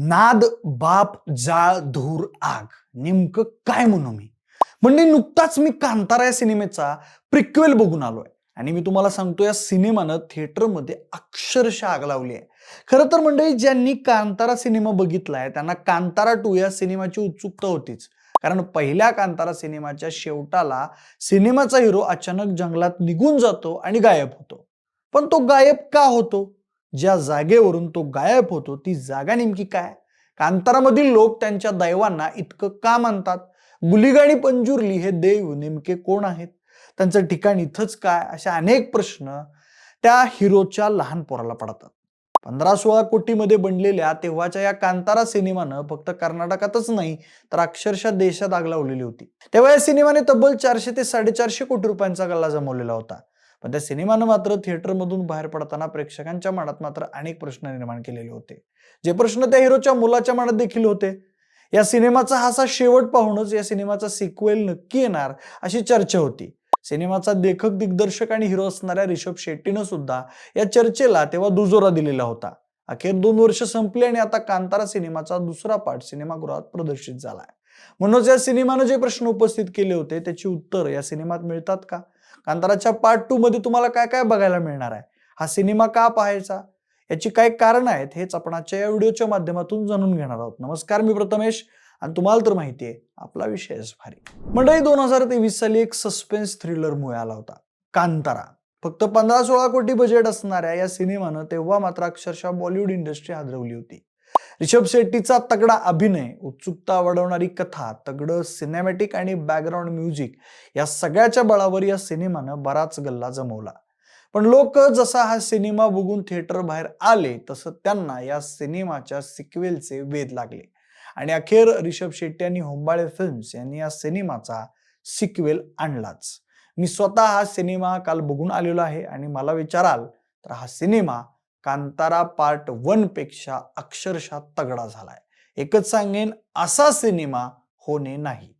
नाद बाप जाळ धूर आग. नेमकं काय म्हणू मी? म्हणजे नुकताच मी कांतारा या सिनेमेचा प्रिक्वेल बघून आलोय. आणि मी तुम्हाला सांगतो या सिनेमानं थिएटरमध्ये अक्षरशः आग लावली आहे. खरं तर मंडळी ज्यांनी कांतारा सिनेमा बघितलाय त्यांना कांतारा टू या सिनेमाची उत्सुकता होतीच. कारण पहिल्या कांतारा सिनेमाच्या शेवटाला सिनेमाचा हिरो अचानक जंगलात निघून जातो आणि गायब होतो. पण तो गायब का होतो? ज्या जागेवरून तो गायब होतो ती जागा नेमकी काय? कांतारामधील लोक त्यांच्या दैवांना इतकं का मानतात? गुलिगाणी आणि पंजुर्ली हे देव नेमके कोण आहेत? त्यांचं ठिकाण इथंच काय? अशा अनेक प्रश्न त्या हिरोच्या लहान पोराला पडतात. पंधरा सोळा कोटीमध्ये बनलेल्या तेव्हाच्या या कांतारा सिनेमानं फक्त कर्नाटकातच नाही तर अक्षरशः देशात आग लावलेली होती. तेव्हा या सिनेमाने तब्बल चारशे ते साडेचारशे कोटी रुपयांचा गल्ला जमवलेला होता. पण त्या सिनेमानं मात्र थिएटरमधून बाहेर पडताना प्रेक्षकांच्या मनात मात्र अनेक प्रश्न निर्माण केलेले होते. जे प्रश्न त्या हिरोच्या मुलाच्या मनात देखील होते. या सिनेमाचा हा असा शेवट पाहूनच या सिनेमाचा सिक्वेल नक्की येणार अशी चर्चा होती. सिनेमाचा लेखक दिग्दर्शक आणि हिरो असणाऱ्या रिषभ शेट्टीनं सुद्धा या चर्चेला तेव्हा दुजोरा दिलेला होता. अखेर दोन वर्ष संपली आणि आता कांतारा सिनेमाचा दुसरा पार्ट सिनेमागृहात प्रदर्शित झालाय. म्हणूनच या सिनेमानं जे प्रश्न उपस्थित केले होते त्याची उत्तर या सिनेमात मिळतात का? कांताराच्या पार्ट टू मध्ये तुम्हाला काय काय बघायला मिळणार आहे? हा सिनेमा का पाहायचा? याची काय कारण आहेत? हेच आपण आजच्या या व्हिडिओच्या माध्यमातून जाणून घेणार आहोत. नमस्कार मी प्रथमेश आणि तुम्हाला तर माहिती आहे आपला विषयच भारी मंडळी दोन हजार तेवीस साली एक सस्पेन्स थ्रिलर मुळे आला होता कांतारा. फक्त पंधरा सोळा कोटी बजेट असणाऱ्या या सिनेमानं तेव्हा मात्र अक्षरशः बॉलिवूड इंडस्ट्री हादरवली होती. रिषभ शेट्टीचा तगडा अभिनय उत्सुकता वाढवणारी कथा तगडं सिनेमॅटिक आणि बॅकग्राऊंड म्युझिक या सगळ्याच्या बळावर या सिनेमानं बराच गल्ला जमवला. पण लोक जसा हा सिनेमा बघून थिएटर बाहेर आले तसं त्यांना या सिनेमाच्या सिक्वेलचे वेध लागले. आणि अखेर रिषभ शेट्टी आणि होंबाळे फिल्म्स यांनी या सिनेमाचा सिक्वेल आणलाच. मी स्वतः हा सिनेमा काल बघून आलेलो आहे आणि मला विचाराल तर हा सिनेमा कांतारा पार्ट वनपेक्षा अक्षरशः तगडा झालाय. एकच सांगेन असा सिनेमा होणे नाही.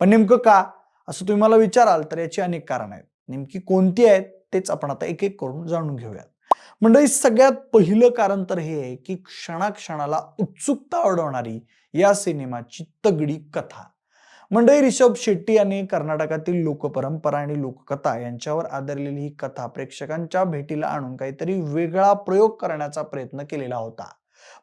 पण नेमकं का? असं तुम्ही मला विचाराल तर याची अनेक कारण आहेत. नेमकी कोणती आहेत तेच आपण आता एक एक करून जाणून घेऊयात. मंडळी सगळ्यात पहिलं कारण तर हे आहे की क्षणाक्षणाला उत्सुकता अडवणारी या सिनेमाची तगडी कथा. मंडळी रिषभ शेट्टी यांनी कर्नाटकातील लोकपरंपरा आणि लोककथा यांच्यावर आधारलेली ही कथा प्रेक्षकांच्या भेटीला आणून काहीतरी वेगळा प्रयोग करण्याचा प्रयत्न केलेला होता.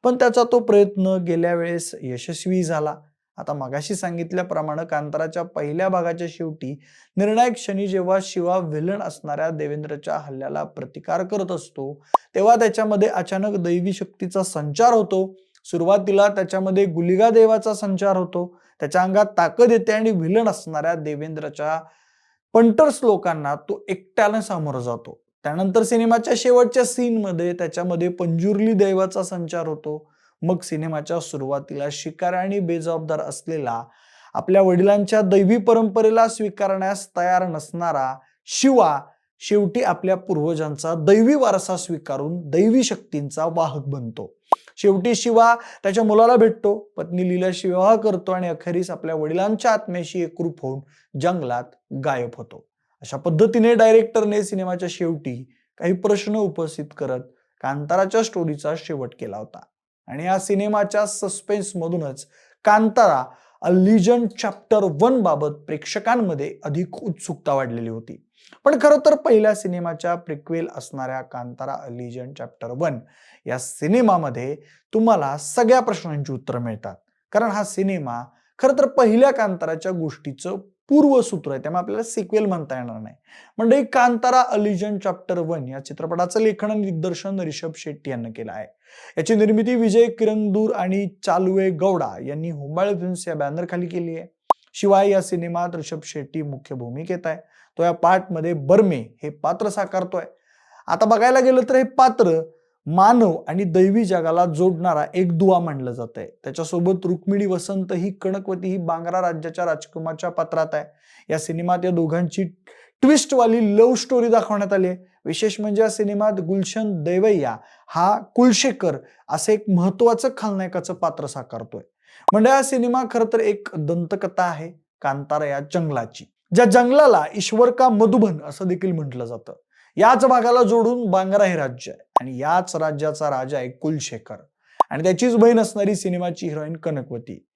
पण त्याचा तो प्रयत्न गेल्या वेळेस यशस्वी झाला. आता मगाशी सांगितल्याप्रमाणे कांताराच्या पहिल्या भागाच्या शेवटी निर्णायक क्षणी जेव्हा शिवा विलन असणाऱ्या देवेंद्रच्या हल्ल्याला प्रतिकार करत असतो तेव्हा त्याच्यामध्ये अचानक दैवी शक्तीचा संचार होतो. सुरुवातीला त्याच्यामध्ये गुलिगा देवाचा संचार होतो. त्याच्या अंगात ताकद येते आणि विलन असणाऱ्या देवेंद्रच्या पंटर्स लोकांना तो एकट्याने सामोरं जातो. त्यानंतर सिनेमाच्या शेवटच्या सीनमध्ये त्याच्यामध्ये पंजुर्ली दैवाचा संचार होतो. मग सिनेमाच्या सुरुवातीला शिकार आणि बेजबाबदार असलेला आपल्या वडिलांच्या दैवी परंपरेला स्वीकारण्यास तयार नसणारा शिवा शेवटी आपल्या पूर्वजांचा दैवी वारसा स्वीकारून दैवी शक्तींचा वाहक बनतो. शेवटी शिवा त्याच्या मुलाला भेटतो पत्नी लीलाशी विवाह करतो आणि अखेरीस आपल्या वडिलांच्या आत्म्याशी एकरूप होऊन जंगलात गायब होतो. अशा पद्धतीने डायरेक्टरने सिनेमाच्या शेवटी काही प्रश्न उपस्थित करत कांताराच्या स्टोरीचा शेवट केला होता. आणि या सिनेमाच्या सस्पेन्स मधूनच Kantara a legend chapter one बाबत प्रेक्षकांमध्ये अधिक उत्सुकता वाढलेली होती. पण खरं तर पहिल्या सिनेमाच्या प्रिक्वेल असणाऱ्या कांतारा अलिजन चॅप्टर वन या सिनेमामध्ये तुम्हाला सगळ्या प्रश्नांची उत्तरं मिळतात. कारण हा सिनेमा खरं तर पहिल्या कांताराच्या गोष्टीचं पूर्वसूत्र आहे त्यामुळे आपल्याला सिक्वेल म्हणता येणार नाही. म्हणजे कांतारा अलिजन चॅप्टर वन या चित्रपटाचं लेखन आणि दिग्दर्शन रिषभ शेट्टी यांनी केलं आहे. याची निर्मिती विजय किरंदूर आणि चालुवे गौडा यांनी होंबाळे फिल्म्स या बॅनर खाली केली आहे. शिवाय या सिनेमात ऋषभ शेट्टी मुख्य भूमिकेत आहे. तो या पार्टमध्ये बर्मे हे पात्र साकारतोय. आता बघायला गेलं तर हे पात्र मानव आणि दैवी जगाला जोडणारा एक दुवा मानलं जात आहे त्याच्यासोबत रुक्मिणी वसंत ही कणकवती ही बांगरा राज्याच्या राजकुमारच्या पात्रात आहे. या सिनेमात या दोघांची ट्विस्टवाली लव्ह स्टोरी दाखवण्यात आली आहे. विशेष म्हणजे या सिनेमात गुलशन दैवैया हा कुलशेखर असं एक महत्वाचं खलनायकाचं पात्र साकारतोय. म्हणजे हा सिनेमा खर तर एक दंतकथा आहे. कांतारा या जंगलाची. ज्या जंगलाला ईश्वर का मधुबन असं देखील म्हटलं जातं. याच भागाला जोडून बांगरा हे राज्य आहे. आणि याच राज्याचा राजा आहे कुलशेखर. आणि त्याचीच बहीण असणारी सिनेमाची हिरोईन कनकवती.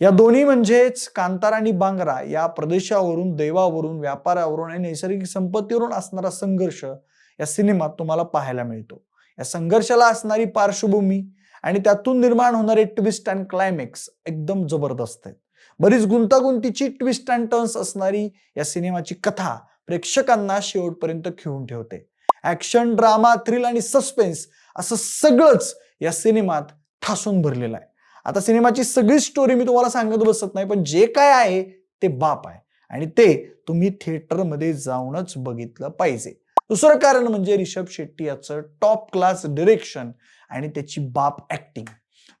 या दोन्ही म्हणजेच कांतार आणि बांगरा या प्रदेशावरून दैवावरून व्यापारावरून आणि नैसर्गिक संपत्तीवरून असणारा संघर्ष या सिनेमात तुम्हाला पाहायला मिळतो. या संघर्षाला असणारी पार्श्वभूमी आणि त्यातून निर्माण होणारे ट्विस्ट अँड क्लायमॅक्स एकदम जबरदस्त आहेत. बरीच गुंतागुंतीची ट्विस्ट अँड टर्न्स असणारी या सिनेमाची कथा प्रेक्षकांना शेवटपर्यंत खिळून ठेवते. ऍक्शन ड्रामा थ्रिल आणि सस्पेन्स असं सगळंच या सिनेमात ठासून भरलेलं आहे. आता सिनेमाची सगळी स्टोरी मी तुम्हाला सांगत बसत नाही पण जे काय आहे ते बाप आहे. आणि ते तुम्ही थिएटरमध्ये जाऊनच बघितलं पाहिजे. दुसरं कारण म्हणजे रिषभ शेट्टी याचं टॉप क्लास डिरेक्शन आणि त्याची बाप ऍक्टिंग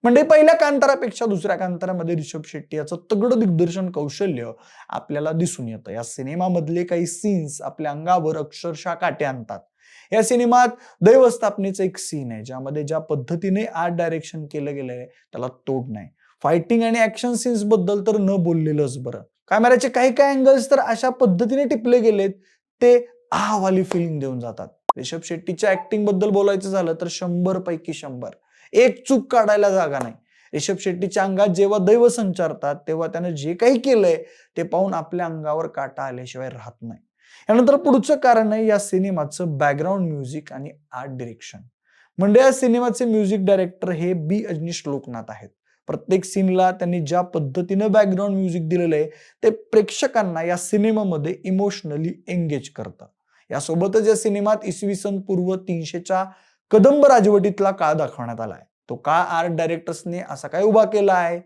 म्हणजे पहिल्या कांतारापेक्षा दुसऱ्या कांतारामध्ये रिषभ शेट्टी याचं तगडं दिग्दर्शन कौशल्य आपल्याला दिसून येतं. या सिनेमामधले काही सीन्स आपल्या अंगावर अक्षरशः काटे आणतात. या सिनेमात दैवस्थापनेचं एक सीन आहे ज्यामध्ये ज्या पद्धतीने आर्ट डायरेक्शन केलं गेलंय त्याला तोड नाही. फायटिंग आणि ऍक्शन सीन्सबद्दल तर न बोललेलंच बरं. कॅमेऱ्याचे काही काही अँगल्स तर अशा पद्धतीने टिपले गेलेत ते आवाली फिलिंग देऊन जातात. रिषभ शेट्टीच्या ऍक्टिंगबद्दल बोलायचं झालं तर शंभर पैकी शंभर. एक चूक काढायला जागा नाही. रिषभ शेट्टीच्या अंगात जेव्हा दैव संचारतात तेव्हा त्यानं जे काही केलंय ते पाहून आपल्या अंगावर काटा आल्याशिवाय राहत नाही. यानंतर पुढचं कारण आहे या सिनेमाचं बॅकग्राऊंड म्युझिक आणि आर्ट डिरेक्शन म्हणजे या सिनेमाचे म्युझिक डायरेक्टर हे बी. अजनीश लोकनाथ आहेत. प्रत्येक सीनला त्यांनी ज्या पद्धतीनं बॅकग्राऊंड म्युझिक दिलेलं आहे ते प्रेक्षकांना या सिनेमामध्ये इमोशनली एंगेज करतं. यासोबतच या सिनेमात इसवी सन पूर्व तीनशेच्या कदंब राजवटीतला काळ दाखवण्यात आलाय. तो काळ आर्ट डायरेक्टर्सने असा काय उभा केला आहे?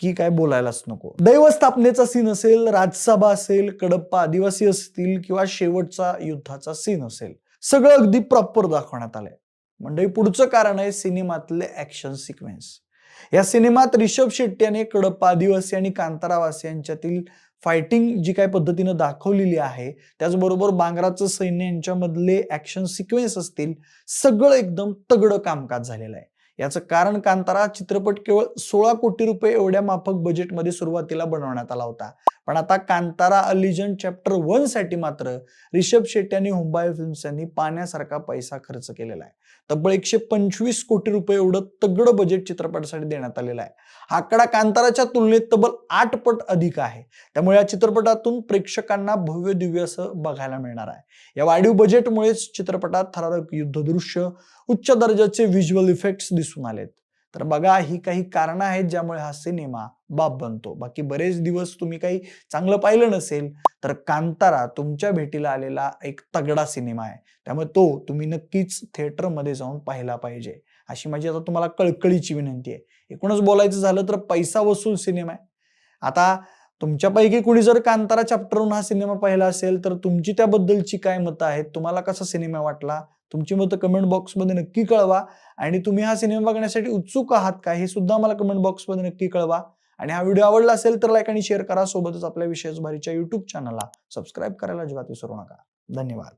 की काय बोलायलाच नको. दैवस्थापनेचा सीन असेल राजसभा असेल कडप्पा आदिवासी असतील किंवा शेवटचा युद्धाचा सीन असेल सगळं अगदी प्रॉपर दाखवण्यात आलंय. म्हणजे पुढचं कारण आहे सिनेमातले ऍक्शन सिक्वेन्स या सिनेमात रिषभ शेट्टी याने कडप्पा आदिवासी आणि कांतारावासी यांच्यातील फायटिंग जी काही पद्धतीनं दाखवलेली आहे त्याचबरोबर बांगराचं सैन्य यांच्यामधले ऍक्शन सिक्वेन्स असतील सगळं एकदम तगडं कामकाज झालेलं आहे. याचं कारण कांतारा चित्रपट केवळ सोळा कोटी रुपये एवढ्या माफक बजेटमध्ये सुरुवातीला बनवण्यात आला होता. पण आता कांतारा अलिजन चॅप्टर वनसाठी मात्र रिषभ शेट्टी आणि हुंबाई फिल्म्स यांनी पाण्यासारखा पैसा खर्च केलेला आहे. तब्बल एकशे पंचवीस कोटी रुपये एवढं तगड बजेट चित्रपटासाठी देण्यात आलेलं आहे. हा आकडा कांताराच्या तुलनेत तब्बल आठ पट अधिक आहे. त्यामुळे या चित्रपटातून प्रेक्षकांना भव्य दिव्य असं बघायला मिळणार आहे. या वाढीव बजेटमुळेच चित्रपटात थरारक युद्धदृश्य उच्च दर्जाचे व्हिज्युअल इफेक्ट्स दिसून आलेत. तर बघा ही काही कारणं आहेत ज्यामुळे हा सिनेमा बाप बनतो. बाकी बरेच दिवस तुम्ही काही चांगलं पाहिलं नसेल तर कांतारा तुमच्या भेटीला आलेला एक तगडा सिनेमा आहे. त्यामुळे तो तुम्ही नक्कीच थिएटरमध्ये जाऊन पाहिला पाहिजे. अशी माझी आता तुम्हाला कळकळीची विनंती आहे. एकूणच बोलायचं झालं तर पैसा वसूल सिनेमा आहे. आता तुमच्यापैकी कुणी जर कांतारा चॅप्टरहून हा सिनेमा पाहिला असेल तर तुमची त्याबद्दलची काय मतं आहेत? तुम्हाला कसा सिनेमा वाटला? तुमची मतं कमेंट बॉक्समध्ये नक्की कळवा. आणि तुम्ही हा सिनेमा बघण्यासाठी उत्सुक आहात का हे सुद्धा मला कमेंट बॉक्समध्ये नक्की कळवा. आणि हा व्हिडिओ आवडला असेल तर लाईक आणि शेअर करा. सोबतच आपल्या विशेष भारीच्या युट्यूब चॅनलला सबस्क्राईब करायला अजिबात विसरू नका. धन्यवाद.